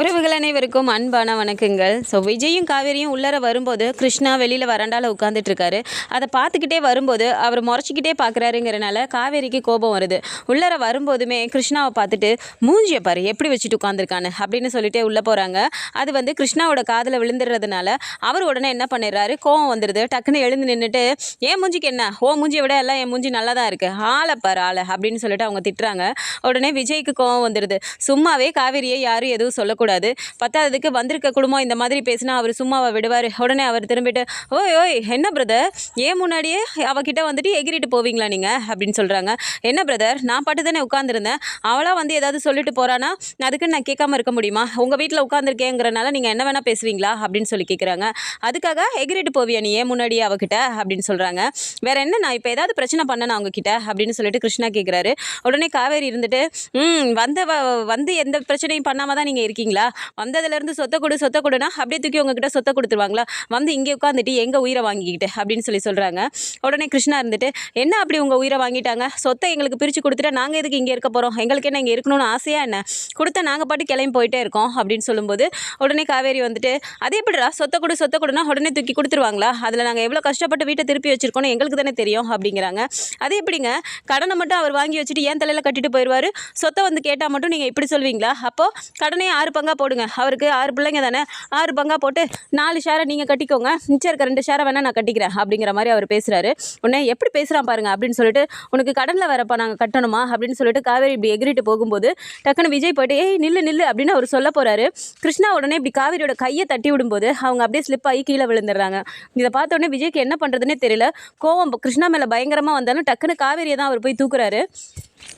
உறவுகள் அனைவருக்கும் அன்பான வணக்கங்கள். ஸோ விஜயும் காவேரியும் உள்ளர வரும்போது கிருஷ்ணா வெளியில் வராண்டால உட்காந்துட்டு இருக்காரு அதை பார்த்துக்கிட்டே வரும்போது அவர் முறைச்சிக்கிட்டே பார்க்குறாருங்கிறனால காவேரிக்கு கோபம் வருது. உள்ளர வரும்போதுமே கிருஷ்ணாவை பார்த்துட்டு மூஞ்சியை பாரு எப்படி வச்சுட்டு உட்காந்துருக்கானு அப்படின்னு சொல்லிட்டே உள்ளே போகிறாங்க அது வந்து கிருஷ்ணாவோட காதில் விழுந்துடுறதுனால அவர் உடனே என்ன பண்ணிடுறாரு? கோவம் வந்துடுது. டக்குன்னு எழுந்து நின்றுட்டு ஏன் மூஞ்சிக்கு என்ன? ஓ மூஞ்சியை விட எல்லாம் என் மூஞ்சி நல்லா தான் இருக்குது ஆளை பாரு ஆளை அப்படின்னு சொல்லிட்டு அவங்க திட்டுறாங்க. உடனே விஜய்க்கு கோவம் வந்துடுது. சும்மாவே காவேரியை யாரும் எதுவும் சொல்ல சொல்லக்கூடாது பத்தாததுக்கு வந்திருக்க குடும்பம் இந்த மாதிரி பேசினா அவர் சும்மாவை விடுவார். உடனே அவர் திரும்பிட்டு ஓய் ஓய் என்ன பிரதர் ஏன் முன்னாடியே அவகிட்ட வந்துட்டு எகிரிட்டு போவீங்களா நீங்கள் அப்படின்னு சொல்கிறாங்க என்ன பிரதர் நான் பாட்டு தானே உட்காந்துருந்தேன் அவளாக வந்து ஏதாவது சொல்லிட்டு போகிறானா அதுக்கு நான் கேட்காம இருக்க முடியுமா? உங்கள் வீட்டில் உட்காந்துருக்கேங்கிறனால நீங்கள் என்ன வேணால் பேசுவீங்களா? அப்படின்னு சொல்லி கேட்குறாங்க அதுக்காக எகிரிட்டு போவியா நீ ஏன் முன்னாடியே அவகிட்ட? அப்படின்னு சொல்கிறாங்க வேற என்ன? நான் இப்போ ஏதாவது பிரச்சனை பண்ணனா அவங்கக்கிட்ட அப்படின்னு சொல்லிட்டு கிருஷ்ணா கேட்குறாரு உடனே காவேரி இருந்துட்டு ம் வந்த வ- வந்து எந்த பிரச்சனையும் பண்ணாமல் தான் நீங்கள் இருக்கீங்க. இருக்கீங்களா வந்ததுலேருந்து சொத்தை கொடு சொத்தை கொடுனா அப்படியே தூக்கி உங்ககிட்ட சொத்தை கொடுத்துருவாங்களா? வந்து இங்கே உட்காந்துட்டு எங்கள் உயிரை வாங்கிக்கிட்டு அப்படின்னு சொல்லி சொல்கிறாங்க உடனே கிருஷ்ணா இருந்துட்டு என்ன அப்படி உங்கள் உயிரை வாங்கிட்டாங்க? சொத்தை எங்களுக்கு பிரித்து கொடுத்துட்டா நாங்கள் எதுக்கு இங்கே இருக்க போகிறோம் எங்களுக்கு என்ன இங்கே இருக்கணும்னு ஆசையாக என்ன? கொடுத்தா நாங்கள் பாட்டு கிளம்பி போயிட்டே இருக்கோம் அப்படின்னு சொல்லும்போது உடனே காவேரி வந்துட்டு அதே எப்படிடா? சொத்தை கொடு சொத்தை கொடுனா உடனே தூக்கி கொடுத்துருவாங்களா? அதில் நாங்கள் எவ்வளோ கஷ்டப்பட்டு வீட்டை திருப்பி வச்சுருக்கோன்னு எங்களுக்கு தானே தெரியும் அப்படிங்கிறாங்க. அது எப்படிங்க? கடனை மட்டும் அவர் வாங்கி வச்சுட்டு ஏன் தலையில் கட்டிட்டு போயிடுவார் சொத்தை வந்து கேட்டால் மட்டும் நீங்கள் இப்படி சொல்வீங்களா? அப்போது கடனே ஆறு பங்கா போடுங்க. அவருக்கு ஆறு பிள்ளைங்க தானே? ஆறு பங்கா போட்டு நாலு ஷேரை நீங்கள் கட்டிக்கோங்க. மிச்சம் இருக்க ரெண்டு ஷேரை வேணால் நான் கட்டிக்கிறேன் அப்படிங்கிற மாதிரி அவர் பேசுகிறாரு உடனே எப்படி பேசுகிறான் பாருங்க அப்படின்னு சொல்லிட்டு உனக்கு கடனில் வரப்போ நாங்கள் கட்டணுமா? அப்படின்னு சொல்லிட்டு காவேரி இப்படி எகிரிட்டு போகும்போது டக்குன்னு விஜய் போயிட்டு ஏய் நில்லு நில்லு அப்படின்னு அவர் சொல்ல போகிறாரு கிருஷ்ணா உடனே இப்படி காவேரியோட கையை தட்டி விடும்போது அவங்க அப்படியே ஸ்லிப் ஆகி கீழே விழுந்துடுறாங்க. இதை பார்த்த உடனே விஜய்க்கு என்ன பண்ணுறதுனே தெரியல. கோவம் கிருஷ்ணா மேலே பயங்கரமாக வந்தாலும் டக்குன்னு காவேரியை தான் அவர் போய் தூக்குறாரு.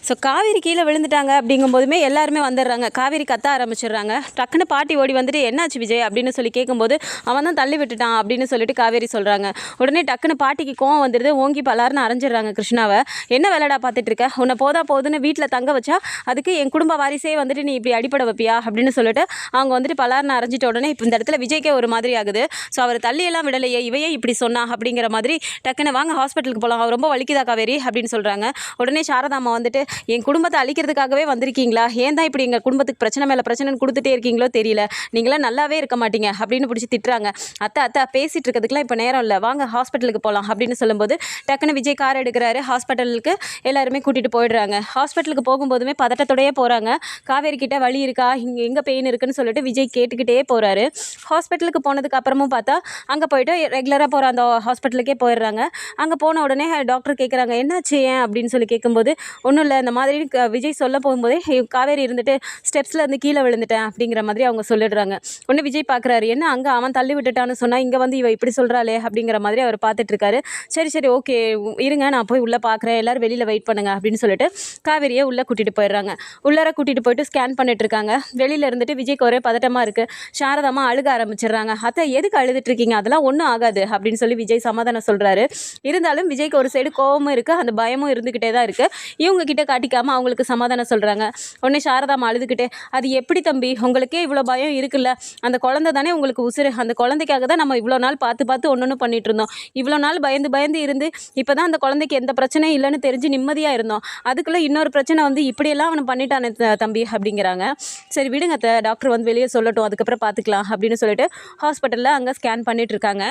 ஸோ காவேரி கீழே விழுந்துட்டாங்க அப்படிங்கும்போதுமே எல்லாருமே வந்துடுறாங்க. காவேரி கத்த ஆரம்பிச்சிடுறாங்க. டக்குன்னு பாட்டி ஓடி வந்துட்டு என்னாச்சு விஜய்? அப்படின்னு சொல்லி கேட்கும்போது அவன் தான் தள்ளி விட்டுட்டான் அப்படின்னு சொல்லிட்டு காவேரி சொல்கிறாங்க உடனே டக்குன்னு பாட்டிக்கு கோவம் வந்துடுது. ஓங்கி பலாருன்னு அரைஞ்சிடுறாங்க கிருஷ்ணாவை. என்ன வேலைடா பார்த்துட்டு இருக்க? உன்னை போதா போதுன்னு வீட்டில் தங்க வச்சா அதுக்கு என் குடும்ப வாரிசே வந்துட்டு நீ இப்படி அடிப்படை வைப்பியா? அப்படின்னு சொல்லிட்டு அவங்க வந்துட்டு பலாருன்னு அரைஞ்சிட்ட உடனே இப்போ இந்த இடத்துல விஜய்க்கே ஒரு மாதிரி ஆகுது. ஸோ அவர் தள்ளியெல்லாம் விடலையே இவையே இப்படி சொன்னா அப்படிங்கிற மாதிரி டக்குன்னு வாங்க ஹாஸ்பிட்டலுக்கு போகலாம் ரொம்ப வலிக்குதா காவேரி? அப்படின்னு சொல்கிறாங்க உடனே சாரதாம்மா வந்துட்டு என் குடும்பத்தை அழிக்கிறதுக்காகவே வந்திருக்கீங்களா? ஏன் தான் இப்படி எங்கள் குடும்பத்துக்கு பிரச்சனை மேலே பிரச்சனைன்னு கொடுத்துட்டே இருக்கீங்களோ தெரியல. நீங்களாம் நல்லாவே இருக்க மாட்டீங்க அப்படின்னு பிடிச்சி திட்டுறாங்க. அத்தை அத்தை பேசிகிட்டு இருக்கிறதுக்குலாம் இப்போ நேரம் இல்லை. வாங்க ஹாஸ்பிட்டலுக்கு போகலாம் அப்படின்னு சொல்லும்போது டக்குன்னு விஜய் கார் எடுக்கிறாரு. ஹாஸ்பிட்டலுக்கு எல்லாருமே கூட்டிகிட்டு போயிடுறாங்க. ஹாஸ்பிட்டலுக்கு போகும்போதுமே பதட்டத்தோடயே போகிறாங்க காவேரி கிட்ட வழி இருக்கா? இங்கே எங்கே பெயின் இருக்குன்னு சொல்லிட்டு விஜய் கேட்டுக்கிட்டே போகிறாரு ஹாஸ்பிட்டலுக்கு போனதுக்கு அப்புறமும் பார்த்தா அங்கே போயிட்டு ரெகுலராக போகிற அந்த ஹாஸ்பிட்டலுக்கே போயிடுறாங்க. அங்கே போன உடனே டாக்டர் கேட்குறாங்க என்னாச்சு ஏன்? அப்படின்னு சொல்லி கேட்கும்போது ஒன்றும் இல்லை இந்த மாதிரி க- விஜய் சொல்ல போகும்போதே காவேரி இருந்துட்டு ஸ்டெப்ஸில் இருந்து கீழே விழுந்துட்டேன் அப்படிங்கிற மாதிரி அவங்க சொல்லிடுறாங்க. ஒன்று விஜய் பார்க்குறாரு என்ன அங்கே அவன் தள்ளி விட்டுட்டான்னு சொன்னால் இங்கே வந்து இவ இப்படி சொல்கிறாளே அப்படிங்கிற மாதிரி அவர் பார்த்துட்ருக்காரு சரி சரி ஓகே இருங்க நான் போய் உள்ளே பார்க்குறேன் எல்லாரும் வெளியில் வெயிட் பண்ணுங்க அப்படின்னு சொல்லிட்டு காவேரியை உள்ளே கூட்டிகிட்டு போயிடுறாங்க. உள்ளார கூட்டிகிட்டு போயிட்டு ஸ்கேன் பண்ணிட்டு இருக்காங்க வெளியில் இருந்துட்டு விஜய்க்கு ஒரே பதட்டமாக இருக்குது சாரதாமா அழுக ஆரம்பிச்சிடுறாங்க. அத்தை எதுக்கு அழுதுட்டுருக்கீங்க அதெல்லாம் ஒன்றும் ஆகாது அப்படின்னு சொல்லி விஜய் சமாதானம் சொல்கிறாரு இருந்தாலும் விஜய்க்கு ஒரு சைடு கோபமும் இருக்குது அந்த பயமும் இருந்துக்கிட்டே தான் இருக்குது இவங்க கிட்ட காட்டிக்காமல் அவங்களுக்கு சமாதானம் சொல்கிறாங்க உடனே சாரதாமா அழுதுகிட்டே அது எப்படி தம்பி? உங்களுக்கே இவ்வளோ பயம் இருக்குல்ல? அந்த குழந்தை தானே உங்களுக்கு உசுறு. அந்த குழந்தைக்காக தான் நம்ம இவ்வளோ நாள் பார்த்து பார்த்து ஒன்று ஒன்று பண்ணிட்டு இருந்தோம். இவ்வளோ நாள் பயந்து பயந்து இருந்து இப்போ தான் அந்த குழந்தைக்கு எந்த பிரச்சனையும் இல்லைன்னு தெரிஞ்சு நிம்மதியாக இருந்தோம். அதுக்குள்ளே இன்னொரு பிரச்சனை வந்து இப்படியெல்லாம் அவனை பண்ணிட்டானே தம்பி அப்படிங்கிறாங்க. சரி விடுங்க அத்தை. டாக்டர் வந்து வெளியே சொல்லட்டும். அதுக்கப்புறம் பார்த்துக்கலாம் அப்படின்னு சொல்லிட்டு ஹாஸ்பிட்டலில் அங்கே ஸ்கேன் பண்ணிட்டு இருக்காங்க.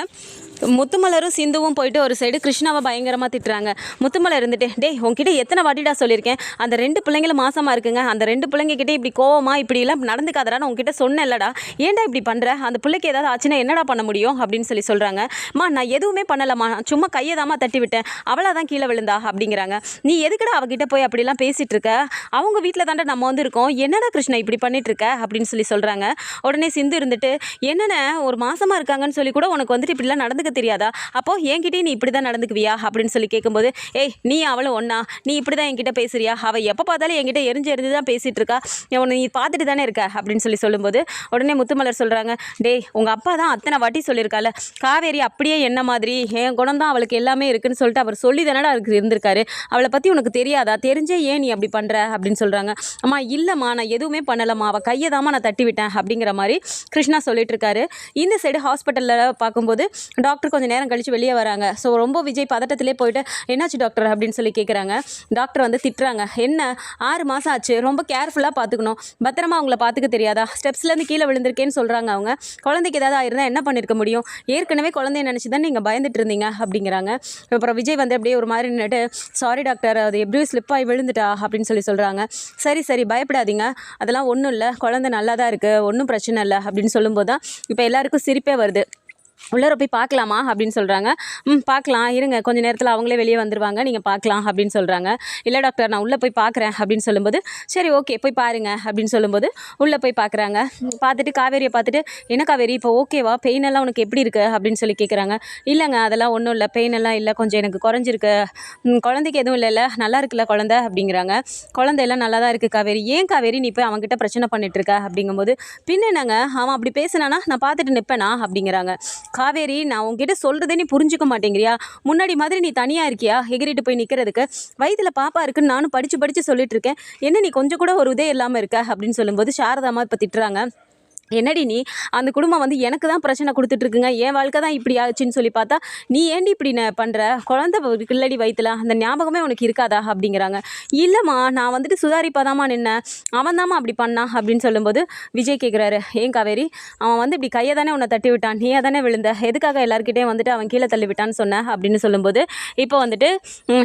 முத்துமலரும் சிந்துவும் போயிட்டு ஒரு சைடு கிருஷ்ணாவை பயங்கரமாக திட்டுறாங்க. முத்துமலர் இருந்துட்டு டேய் உங்ககிட்ட எத்தனை வாட்டிடா சொல்லியிருக்கேன். அந்த ரெண்டு பிள்ளைங்களும் மாசமாக இருக்குங்க. அந்த ரெண்டு பிள்ளைங்ககிட்ட இப்படி கோவமா இப்படி எல்லாம் நடந்துக்காதடான்னு சொன்னேன் சொன்னேன்லடா. ஏன்டா இப்படி பண்ணுற அந்த பிள்ளைக்கு ஏதாவது ஆச்சுன்னா என்னடா பண்ண முடியும்? அப்படின்னு சொல்லி சொல்கிறாங்கம்மா மா நான் எதுவுமே பண்ணலம்மா. நான் சும்மா கையை தாம்மா தட்டி விட்டேன். அவளாக தான் கீழே விழுந்தா அப்படிங்கிறாங்க. நீ எதுக்குடா அவகிட்ட போய் அப்படிலாம் பேசிகிட்டு இருக்க? அவங்க வீட்டில் தாண்டா நம்ம வந்து இருக்கோம் என்னடா கிருஷ்ணா இப்படி பண்ணிட்டு இருக்க? அப்படின்னு சொல்லி சொல்கிறாங்க உடனே சிந்து இருந்துட்டு என்னென்ன ஒரு மாசமாக இருக்காங்கன்னு சொல்லி கூட உனக்கு வந்துட்டு இப்படிலாம் நடந்துக்க தெரியாதா? அப்போது என்கிட்டயும் நீ இப்படி தான் நடந்துக்குவியா? அப்படின்னு சொல்லி கேட்கும்போது ஏய் நீ அவளும் ஒன்னா நீ இப்படி தான் என்கிட்ட பேசுறியா? அவள் எப்போ பார்த்தாலும் என்கிட்ட எரிஞ்சு எரிஞ்சு தான் பேசிகிட்டு இருக்கா. உன்னை நீ பார்த்துட்டு தானே இருக்க? அப்படின்னு சொல்லி சொல்லும்போது உடனே முத்துமலர் சொல்கிறாங்க டேய் உங்கள் அப்பா தான் அத்தனை வாட்டி சொல்லியிருக்கால. காவேரி அப்படியே என்ன மாதிரி? என் குணம் தான் அவளுக்கு எல்லாமே இருக்குன்னு சொல்லிட்டு அவர் சொல்லி தானடா அவருக்கு இருந்திருக்காரு. அவளை பற்றி உனக்கு தெரியாதா? தெரிஞ்சே ஏன் நீ அப்படி பண்ணுற அப்படின்னு சொல்கிறாங்க அம்மா இல்லைம்மா நான் எதுவுமே பண்ணலம்மா. அவள் கையை தாம்மா நான் தட்டி விட்டேன் அப்படிங்கிற மாதிரி கிருஷ்ணா சொல்லிட்டு இருக்காரு. இந்த சைடு ஹாஸ்பிட்டலில் பார்க்கும்போது டாக்டர் கொஞ்சம் நேரம் கழித்து வெளியே வராங்க. ஸோ ரொம்ப விஜய் பதட்டத்திலே போயிட்டு என்னாச்சு டாக்டர் அப்படின்னு சொல்லி கேட்குறாங்க டாக்டர் வந்து திட்டுறாங்க. என்ன? ஆறு மாதம் ஆச்சு. ரொம்ப கேர்ஃபுல்லாக பார்த்துக்கணும் பத்திரமா அவங்கள பார்த்துக்க தெரியாதா? ஸ்டெப்ஸ்லேருந்து கீழே விழுந்திருக்கேன்னு சொல்கிறாங்க அவங்க. குழந்தைக்கு ஏதாவது ஆயிருந்தா என்ன பண்ணியிருக்க முடியும்? ஏற்கனவே குழந்தைய நினச்சி தான் நீங்கள் பயந்துட்டு இருந்தீங்க? அப்படிங்கிறாங்க. அப்புறம் விஜய் வந்து அப்படியே ஒரு மாதிரி நின்றுட்டு சாரி டாக்டர் அது எப்படியும் ஸ்லிப் ஆகி விழுந்துட்டா அப்படின்னு சொல்லி சொல்கிறாங்க சரி சரி பயப்படாதீங்க. அதெல்லாம் ஒன்றும் இல்லை. குழந்தை நல்லா தான் இருக்குது ஒன்றும் பிரச்சனை இல்லை. அப்படின்னு சொல்லும்போது தான் இப்போ எல்லாருக்கும் சிரிப்பே வருது. உள்ளார போய் பார்க்கலாமா அப்படின்னு சொல்கிறாங்க ம் பார்க்கலாம். இருங்க. கொஞ்சம் நேரத்தில் அவங்களே வெளியே வந்துடுவாங்க நீங்கள் பார்க்கலாம் அப்படின்னு சொல்கிறாங்க இல்லை டாக்டர் நான் உள்ளே போய் பார்க்குறேன் அப்படின்னு சொல்லும்போது சரி ஓகே போய் பாருங்க அப்படின்னு சொல்லும்போது உள்ளே போய் பார்க்குறாங்க. பார்த்துட்டு காவேரியை பார்த்துட்டு என்ன காவேரி இப்போ ஓகேவா பெயின் எல்லாம் உனக்கு எப்படி இருக்குது அப்படின்னு சொல்லி கேட்குறாங்க இல்லைங்க அதெல்லாம் ஒன்றும் இல்லை. பெயின் எல்லாம் இல்லை. கொஞ்சம் எனக்கு குறைஞ்சிருக்கு. குழந்தைக்கு எதுவும் இல்லைல்ல நல்லா இருக்குல்ல குழந்த? அப்படிங்கிறாங்க. குழந்தை எல்லாம் நல்லா தான் இருக்குது காவேரி. ஏன் காவேரி நீ போய் அவங்ககிட்ட பிரச்சனை பண்ணிட்டுருக்க அப்படிங்கும்போது பின்ன என்னங்க? அவன் அப்படி பேசினானா நான் பார்த்துட்டு நிற்பேனா அப்படிங்கிறாங்க. காவேரி நான் உங்ககிட்ட சொல்கிறதே நீ புரிஞ்சுக்க மாட்டேங்கிறியா? முன்னாடி மாதிரி நீ தனியாக இருக்கியா? எகிரிட்டு போய் நிற்கிறதுக்கு வயதில் பாப்பா இருக்குன்னு நானும் படித்து படித்து சொல்லிட்டு இருக்கேன். என்ன நீ கொஞ்சம் கூட ஒரு இதே இல்லாமல் இருக்க? அப்படின்னு சொல்லும்போது சாரதாமா இப்போ திட்டுறாங்க. என்னடி நீ? அந்த குடும்பம் வந்து எனக்கு தான் பிரச்சனை கொடுத்துட்ருக்குங்க. என் வாழ்க்கை தான் இப்படி ஆச்சுன்னு சொல்லி பார்த்தா நீ ஏண்டி இப்படி நான் பண்ணுற குழந்த கில்லடி வயிற்றுல அந்த ஞாபகமே உனக்கு இருக்காதா? அப்படிங்கிறாங்க. இல்லைம்மா நான் வந்துட்டு சுதாரிப்பாதாம்மா நின்னேன். அவன் தாம்மா அப்படி பண்ணா? அப்படின்னு சொல்லும்போது விஜய் கேட்குறாரு ஏன் காவேரி? அவன் வந்து இப்படி கையை தானே உன்னை தட்டி விட்டான். நீ தானே விழுந்த? எதுக்காக எல்லாருக்கிட்டே வந்துட்டு அவன் கீழே தள்ளி விட்டான்னு சொன்ன? அப்படின்னு சொல்லும்போது இப்போ வந்துட்டு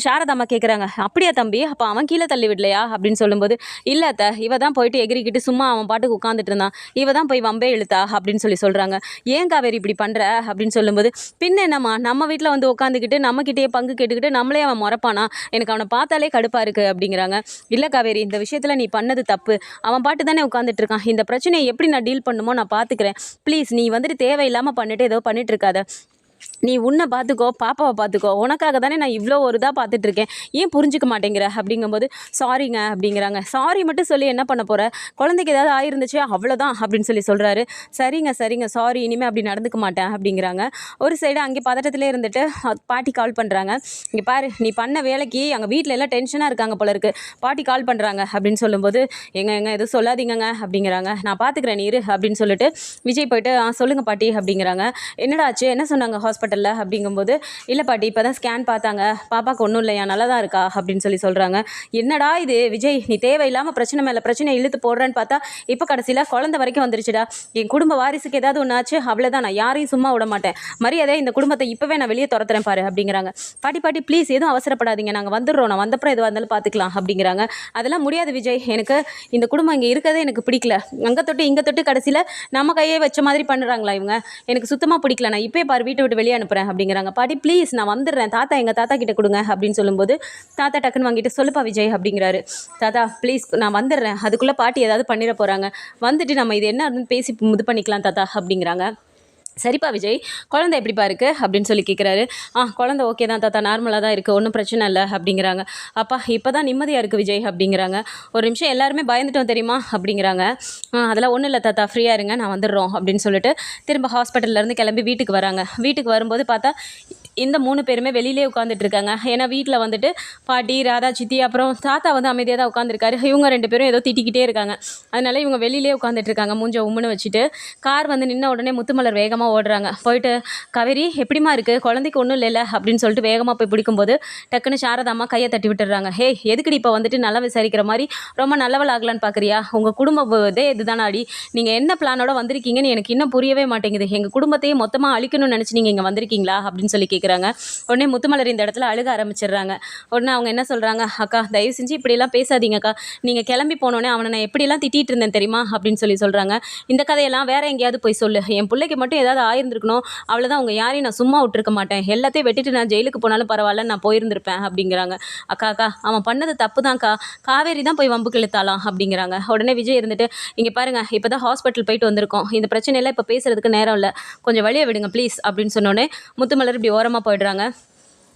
சாரதாம்மா கேட்குறாங்க அப்படியா தம்பி? அப்போ அவன் கீழே தள்ளி விடலையா? அப்படின்னு சொல்லும்போது இல்லை அத்தை. இவ தான் போயிட்டு எகிரிக்கிட்டு சும்மா அவன் பாட்டுக்கு உட்காந்துட்டு இருந்தான். இவ தான் போய் வம்பே இழுத்தா அப்படின்னு சொல்லி சொல்கிறாங்க ஏன் காவேரி இப்படி பண்ணுற அப்படின்னு சொல்லும்போது பின்ன என்னம்மா? நம்ம வீட்டில் வந்து உட்காந்துக்கிட்டு நம்மக்கிட்டேயே பங்கு கேட்டுக்கிட்டு நம்மளே அவன் முறப்பானா எனக்கு அவனை பார்த்தாலே கடுப்பாக இருக்குது அப்படிங்கிறாங்க. இல்லை காவேரி இந்த விஷயத்தில் நீ பண்ணது தப்பு. அவன் பாட்டு தானே உட்காந்துட்டு இருக்கான். இந்த பிரச்சனையை எப்படி நான் டீல் பண்ணுமோ நான் பார்த்துக்கிறேன் ப்ளீஸ் நீ வந்துட்டு தேவையில்லாமல் பண்ணிட்டு ஏதோ பண்ணிட்டு இருக்காத. நீ உன்னை பார்த்துக்கோ பாப்பாவை பார்த்துக்கோ. உனக்காக தானே நான் இவ்வளோ ஒரு இதாக பார்த்துட்டு இருக்கேன் ஏன் புரிஞ்சுக்க மாட்டேங்கிற? அப்படிங்கும்போது சாரிங்க அப்படிங்கிறாங்க. சாரி மட்டும் சொல்லி என்ன பண்ண போகிற குழந்தைக்கு ஏதாவது ஆயிருந்துச்சு அவ்வளோதான் அப்படின்னு சொல்லி சொல்கிறாரு சரிங்க சரிங்க. சாரி இனிமேல் அப்படி நடந்துக்க மாட்டேன் அப்படிங்கிறாங்க. ஒரு சைடு அங்கே பதட்டத்திலே இருந்துட்டு பாட்டி கால் பண்ணுறாங்க இங்கே பாரு நீ பண்ண வேலைக்கு அங்கே வீட்டில் எல்லாம் டென்ஷனாக இருக்காங்க போல இருக்கு. பாட்டி கால் பண்ணுறாங்க அப்படின்னு சொல்லும்போது எங்க எங்க எதுவும் சொல்லாதீங்கங்க அப்படிங்கிறாங்க. நான் பார்த்துக்கிறேன் நீர் அப்படின்னு சொல்லிட்டு விஜய் போயிட்டு ஆ பாட்டி அப்படிங்கிறாங்க. என்னடா ஆச்சு? என்ன சொன்னாங்க? ஹாஸ்பிட்டல் ஹாஸ்பிட்டலில் அப்படிங்கும்போது இல்லை பாட்டி இப்போ தான் ஸ்கேன் பார்த்தாங்க. பாப்பாவுக்கு ஒன்றும் இல்லையா? நல்லா தான் இருக்கா? அப்படின்னு சொல்லி சொல்கிறாங்க என்னடா இது? விஜய் நீ தேவையில்லாமல் பிரச்சனை மேலே பிரச்சனை இழுத்து போடுறேன்னு பார்த்தா இப்போ கடைசியில் குழந்தை வரைக்கும் வந்துருச்சுடா. என் குடும்ப வாரிசுக்கு ஏதாவது ஒன்று ஆச்சு? அவ்வளோதான் நான் யாரையும் சும்மா விட மாட்டேன். மரியாதை இந்த குடும்பத்தை இப்போவே நான் வெளியே துரத்துறேன் பாரு அப்படிங்கிறாங்க. பாட்டி பாட்டி ப்ளீஸ் எதுவும் அவசரப்படாதீங்க. நாங்கள் வந்துடுறோம். நான் வந்தப்புறம் எதுவாக இருந்தாலும் பார்த்துக்கலாம் அப்படிங்கிறாங்க. அதெல்லாம் முடியாது விஜய். எனக்கு இந்த குடும்பம் இங்கே இருக்கதே எனக்கு பிடிக்கல. அங்கே தொட்டு இங்கே தொட்டு கடைசியில் நம்ம கையே வச்ச மாதிரி பண்ணுறாங்களா இவங்க? எனக்கு சுத்தமாக பிடிக்கல. நான் இப்போயே பாரு வீட்டை விட்டு வெளியே அனுப்புகிறேன் அப்படிங்கிறாங்க. பாட்டி ப்ளீஸ் நான் வந்துடுறேன். தாத்தா எங்கள் தாத்தா கிட்டே கொடுங்க அப்படின்னு சொல்லும்போது தாத்தா டக்குன்னு வாங்கிட்டு சொல்லுப்பா விஜய் அப்படிங்கிறாரு. தாத்தா ப்ளீஸ் நான் வந்துடுறேன். அதுக்குள்ளே பாட்டி ஏதாவது பண்ணிட போகிறாங்க வந்துட்டு நம்ம இது என்ன பேசி இது பண்ணிக்கலாம் தாத்தா அப்படிங்கிறாங்க. சரிப்பா விஜய் குழந்தை எப்படிப்பா இருக்குது அப்படின்னு சொல்லி கேட்குறாரு ஆ குழந்தை ஓகே தான் தாத்தா நார்மலாக தான் இருக்குது ஒன்றும் பிரச்சனை இல்லை அப்படிங்கிறாங்க. அப்பா இப்போ தான் நிம்மதியாக இருக்குது விஜய் அப்படிங்கிறாங்க. ஒரு நிமிஷம் எல்லாருமே பயந்துட்டோம் தெரியுமா? அப்படிங்கிறாங்க. அதெல்லாம் ஒன்றும் இல்லை தாத்தா ஃப்ரீயாக இருங்க நான் வந்துடுறோம் அப்படின்னு சொல்லிட்டு திரும்ப ஹாஸ்பிட்டல்லேருந்து கிளம்பி வீட்டுக்கு வராங்க. வீட்டுக்கு வரும்போது பார்த்தா இந்த மூணு பேருமே வெளியிலே உட்காந்துட்டு இருக்காங்க ஏன்னா வீட்டில் வந்துட்டு பாட்டி ராதா சித்தி அப்புறம் தாத்தா வந்து அமைதியாக தான் உட்காந்துருக்காரு இவங்க ரெண்டு பேரும் ஏதோ திட்டிக்கிட்டே இருக்காங்க. அதனால இவங்க வெளியிலே உட்காந்துட்டு இருக்காங்க மூஞ்ச உம்முன்னு வச்சுட்டு. கார் வந்து நின்ன உடனே முத்துமலர் வேகமாக ஓடுறாங்க. போயிட்டு காவேரி எப்படிமா இருக்குது குழந்தைக்கு ஒன்றும் இல்லைல்ல அப்படின்னு சொல்லிட்டு வேகமாக போய் பிடிக்கும்போது டக்குன்னு சாரதாம்மா கையை தட்டி விட்டுறாங்க ஹே எதுக்குடி இப்போ வந்துட்டு நல்லா விசாரிக்கிற மாதிரி? ரொம்ப நல்லவள் ஆகலான்னு பார்க்குறியா உங்கள் குடும்ப இதே இதுதானா அடி நீங்கள் என்ன பிளானோட வந்திருக்கீங்கன்னு எனக்கு இன்னும் புரியவே மாட்டேங்குது. எங்கள் குடும்பத்தையே மொத்தமாக அழிக்கணும்னு நினச்சி நீங்கள் இங்கே வந்திருக்கீங்களா? அப்படின்னு சொல்லி கேட்குறாங்க உடனே முத்துமலர் இந்த இடத்துல அழுக ஆரம்பிச்சிடுறாங்க. உடனே அவங்க என்ன சொல்கிறாங்க அக்கா தயவு செஞ்சு இப்படிலாம் பேசாதீங்கக்கா. நீங்கள் கிளம்பி போனோடனே அவனை நான் எப்படிலாம் திட்டிகிட்டு இருந்தேன் தெரியுமா? அப்படின்னு சொல்லி சொல்கிறாங்க இந்த கதையெல்லாம் வேற எங்கேயாவது போய் சொல்லு. என் பிள்ளைக்கு மட்டும் ஏதாவது ஆயிருந்திருக்கணும். அவ்வளோதான் உங்கள் யாரையும் நான் சும்மா விட்டுருக்க மாட்டேன். எல்லாத்தையும் வெட்டிட்டு நான் ஜெயிலுக்கு போனாலும் பரவாயில்ல. நான் போயிருந்திருப்பேன். அப்படிங்கிறாங்க. அக்கா அக்கா அவன் பண்ணது தப்பு தான்க்கா காவேரி தான் போய் வம்புக்கு இழுத்தாலாம். அப்படிங்கிறாங்க. உடனே விஜய் இருந்துட்டு இங்கே பாருங்க. இப்போ தான் ஹாஸ்பிட்டல் போயிட்டு வந்திருக்கோம். இந்த பிரச்சனையெல்லாம் இப்போ பேசுறதுக்கு நேரம் இல்லை. கொஞ்சம் வழியை விடுங்க ப்ளீஸ். அப்படின்னு சொன்னோடனே முத்துமலர் இப்படி ஓரமாக போயிடுறாங்க.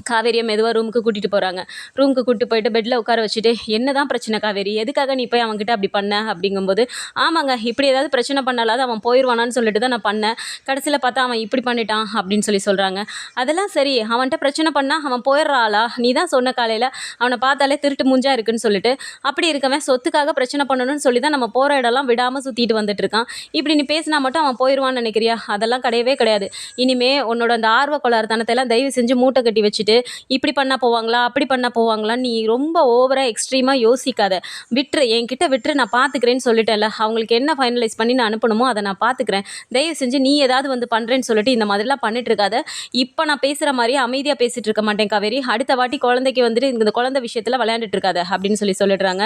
காவேரியை மெதுவாக ரூமுக்கு கூட்டிகிட்டு போகிறாங்க ரூமுக்கு கூட்டிட்டு போயிட்டு பெட்டில் உட்கார வச்சுட்டு என்ன தான் பிரச்சனை காவேரி? எதுக்காக நீ போய் அவன்கிட்ட அப்படி பண்ண? அப்படிங்கும்போது ஆமாங்க இப்படி ஏதாவது பிரச்சனை பண்ணாலாவது அவன் போயிடுவானான்னு சொல்லிட்டு தான் நான் பண்ணேன். கடைசியில் பார்த்தா அவன் இப்படி பண்ணிட்டான் அப்படின்னு சொல்லி சொல்கிறாங்க அதெல்லாம் சரி அவன்கிட்ட பிரச்சனை பண்ணால் அவன் போயிடுறாளா? நீ தான் சொன்ன காலையில் அவனை பார்த்தாலே திருட்டு மூஞ்சா இருக்குன்னு சொல்லிட்டு அப்படி இருக்கவன் சொத்துக்காக பிரச்சனை பண்ணணும்னு சொல்லி தான் நம்ம போகிற இடம்லாம் விடாமல் சுற்றிட்டு வந்துட்டு இருக்கான். இப்படி நீ பேசினா மட்டும் அவன் போயிடுவான்னு நினைக்கிறியா? அதெல்லாம் கிடையவே கிடையாது. இனிமே உன்னோட அந்த ஆர்வ கோளாறுத்தனத்தை எல்லாம் தயவு செஞ்சு மூட்டை கட்டி வச்சு வச்சுட்டு இப்படி பண்ணால் போவாங்களா அப்படி பண்ணால் போவாங்களா நீ ரொம்ப ஓவராக எக்ஸ்ட்ரீமாக யோசிக்காத. விட்டுரு என்கிட்ட விட்டுரு நான் பார்த்துக்கிறேன்னு சொல்லிட்டேன்ல. அவங்களுக்கு என்ன ஃபைனலைஸ் பண்ணி நான் அனுப்பணுமோ அதை நான் பார்த்துக்கிறேன் தயவு செஞ்சு நீ ஏதாவது வந்து பண்ணுறேன்னு சொல்லிட்டு இந்த மாதிரிலாம் பண்ணிட்டு இருக்காத இப்போ நான் பேசுகிற மாதிரி அமைதியாக பேசிட்டு இருக்க மாட்டேன் காவேரி. அடுத்த வாட்டி குழந்தைக்கு வந்துட்டு இந்த குழந்தை விஷயத்தில் விளையாண்டுட்டு இருக்காத அப்படின்னு சொல்லி சொல்லிடுறாங்க.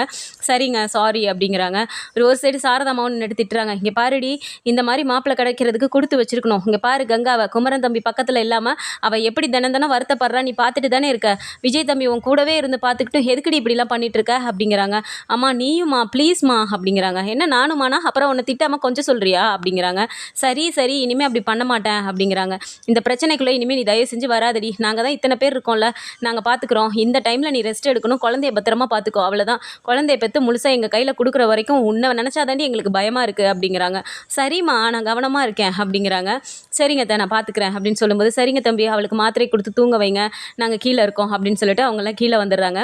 சரிங்க சாரி அப்படிங்கிறாங்க. ஒரு ஒரு சைடு சாரதாமாவும் நின்று திட்டுறாங்க. இங்கே பாருடி இந்த மாதிரி மாப்பிள்ளை கிடைக்கிறதுக்கு கொடுத்து வச்சிருக்கணும். இங்கே பாரு கங்காவை குமரன் தம்பி பக்கத்தில் இல்லாமல் அவள் எப்படி தினம் தினம் வருத்தப்படுறா நீ பார்த்துட்டு தானே இருக்க? விஜய் தம்பி உன் கூடவே இருந்து பார்த்துக்கிட்டு எதுக்குடி இப்படிலாம் பண்ணிட்டு இருக்க அப்படிங்கிறாங்க. அம்மா நீயும்மா ப்ளீஸ்மா அப்படிங்கிறாங்க. என்ன நானுமானா அப்புறம் உன்னை திட்டாமல் கொஞ்சம் சொல்கிறியா அப்படிங்கிறாங்க. சரி சரி இனிமேல் அப்படி பண்ண மாட்டேன் அப்படிங்கிறாங்க. இந்த பிரச்சனைக்குள்ளே இனிமேல் நீ தயவு செஞ்சு வராதடி. நாங்கள் தான் இத்தனை பேர் இருக்கோம்ல. நாங்கள் பார்த்துக்குறோம். இந்த டைமில் நீ ரெஸ்ட் எடுக்கணும். குழந்தைய பத்திரமா பார்த்துக்கோ. அவ்வளோதான் குழந்தைய பெற்று முழுசாக எங்கள் கையில் கொடுக்குற வரைக்கும் உன்னை நினச்சாதாண்டி எங்களுக்கு பயமாக இருக்குது அப்படிங்கிறாங்க. சரிம்மா நான் கவனமாக இருக்கேன் அப்படிங்கிறாங்க. சரிங்க தான் நான் பார்த்துக்கிறேன் அப்படின்னு சொல்லும்போது சரிங்க தம்பி அவளுக்கு மாத்திரை கொடுத்து தூங்க வைங்க. நாங்கள் கீழே இருக்கோம் அப்படின்னு சொல்லிட்டு அவங்கெல்லாம் கீழே வந்துடுறாங்க.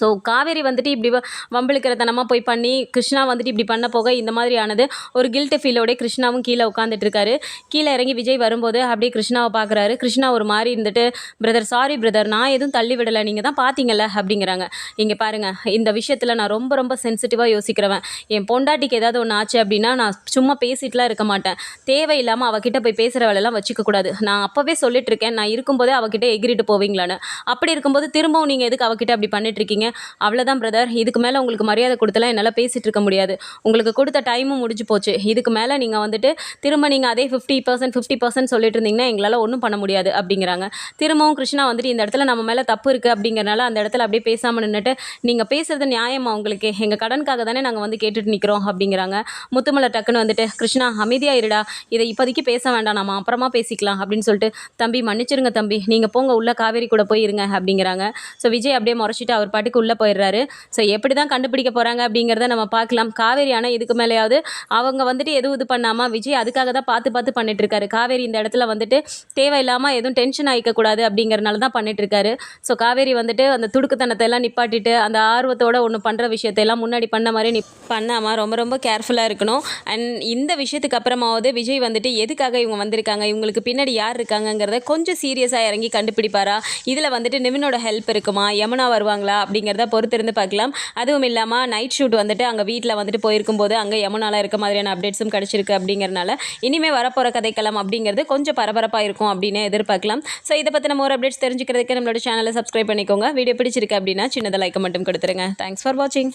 ஸோ காவேரி வந்துட்டு இப்படி வ- வம்பிழுக்கிறத்தனமாக போய் பண்ணி கிருஷ்ணா வந்துட்டு இப்படி பண்ண போக இந்த மாதிரியானது ஒரு கில்ட்டு ஃபீலோடய கிருஷ்ணாவும் கீழே உட்காந்துட்டு இருக்காரு. கீழே இறங்கி விஜய் வரும்போது அப்படியே கிருஷ்ணாவை பார்க்குறாரு கிருஷ்ணா ஒரு மாதிரி இருந்துட்டு பிரதர் சாரி பிரதர் நான் எதுவும் தள்ளி விடலை. நீங்கள் தான் பார்த்தீங்கல்ல அப்படிங்கிறாங்க. இங்கே பாருங்கள் இந்த விஷயத்தில் நான் ரொம்ப ரொம்ப சென்சிட்டிவாக யோசிக்கிறவன். என் பொண்டாட்டிக்கு ஏதாவது ஒன்று ஆச்சு அப்படின்னா நான் சும்மா பேசிட்டுலாம் இருக்க மாட்டேன். தேவையில்லாமல் அவகிட்ட போய் பேசுகிற வேலையெல்லாம் வச்சுக்கக்கூடாது நான் அப்போவே சொல்லிட்டு இருக்கேன். நான் இருக்கும்போதே அவகிட்ட எகிரிட்டு போவீங்களான்னு. அப்படி இருக்கும்போது திரும்பவும் நீங்கள் எதுக்கு அவகிட்ட அப்படி பண்ணிட்டு இருக்கீங்க? அவ்வளோதான் பிரதர் இதுக்கு மேலே உங்களுக்கு மரியாதை கொடுத்தலாம் என்னால் பேசிகிட்டு இருக்க முடியாது. உங்களுக்கு கொடுத்த டைமும் முடிஞ்சு போச்சு. இதுக்கு மேலே நீங்கள் வந்துட்டு திரும்ப நீங்கள் அதே ஃபிஃப்டி பர்சன்ட் ஃபிஃப்டி பர்சன்ட் சொல்லிட்டு இருந்தீங்கன்னா எங்களால் ஒன்றும் பண்ண முடியாது அப்படிங்கிறாங்க. திரும்பவும் கிருஷ்ணா வந்துட்டு இந்த இடத்துல நம்ம மேலே தப்பு இருக்குது அப்படிங்கிறனால அந்த இடத்துல அப்படியே பேசாமல் நின்றுட்டு நீங்கள் பேசுறது நியாயமாக உங்களுக்கு? எங்கள் கடனுக்காக தானே நாங்கள் வந்து கேட்டுட்டு நிற்கிறோம் அப்படிங்கிறாங்க. முத்துமலை டக்குன்னு வந்துட்டு கிருஷ்ணா அமைதியாக இருடா. இதை இப்போதைக்கு பேச வேண்டாம். நம்ம அப்புறமா பேசிக்கலாம். அப்படின்னு சொல்லிட்டு தம்பி மன்னிச்சிருங்க தம்பி. நீங்கள் போங்க. உள்ள காவேரி கூட போய் இருங்க. அப்படிங்கிறாங்க. ஸோ விஜய் அப்படியே முறைச்சிட்டு அவர் பாட்டுக்கு உள்ளே போயிடுறாரு. ஸோ எப்படி தான் கண்டுபிடிக்க போகிறாங்க அப்படிங்கிறத நம்ம பார்க்கலாம். காவேரி ஆனால் இதுக்கு மேலேயாவது அவங்க வந்துட்டு எதுவும் இது பண்ணாமல் விஜய் அதுக்காக தான் பார்த்து பார்த்து பண்ணிட்டுருக்காரு. காவேரி இந்த இடத்துல வந்துட்டு தேவையில்லாமல் எதுவும் டென்ஷன் ஆகிக்கக்கூடாது அப்படிங்கிறனால தான் பண்ணிட்டுருக்காரு. ஸோ காவேரி வந்துட்டு அந்த துடுக்குத்தனத்தை எல்லாம் நிப்பாட்டிட்டு அந்த ஆர்வத்தோட ஒன்று பண்ணுற விஷயத்தையெல்லாம் முன்னாடி பண்ண மாதிரி நிப் பண்ணாமல் ரொம்ப ரொம்ப கேர்ஃபுல்லாக இருக்கணும். அண்ட் இந்த விஷயத்துக்கு அப்புறமாவது விஜய் வந்துட்டு எதுக்காக இவங்க வந்திருக்காங்க இவங்களுக்கு பின்னாடி யார் இருக்காங்கங்கிறத கொஞ்சம் சீரியஸாக இறங்கி கண்டுபிடிப்பாரா? இதில் வந்துட்டு நிவினோட ஹெல்ப் இருக்குமா? யமுனா வருவாங்களா? அப்படிங்கிறத பொறுத்திருந்து பார்க்கலாம். அதுவும் இல்லாமல் நைட் ஷூட் வந்துட்டு அங்கே வீட்டில் வந்துட்டு போயிருக்கும்போது அங்கே யமுனாலாம் இருக்க மாதிரியான அப்டேட்ஸும் கிடச்சிருக்கு அப்படிங்கிறனால இனிமேல் வரப்போகிற கதைக்களம் அப்படிங்கிறது கொஞ்சம் பரபரப்பாக இருக்கும் அப்படின்னு எதிர்பார்க்கலாம். ஸோ இதை பற்றின மோர் அப்டேட்ஸ் தெரிஞ்சுக்கிறதுக்கு நம்மளோட சேனலை சப்ஸ்கிரைப் பண்ணிக்கோங்க. வீடியோ பிடிச்சிருக்கு அப்படின்னா சின்னதாக லைக் மட்டும் கொடுத்துருங்க. தேங்க்ஸ் ஃபார் வாட்சிங்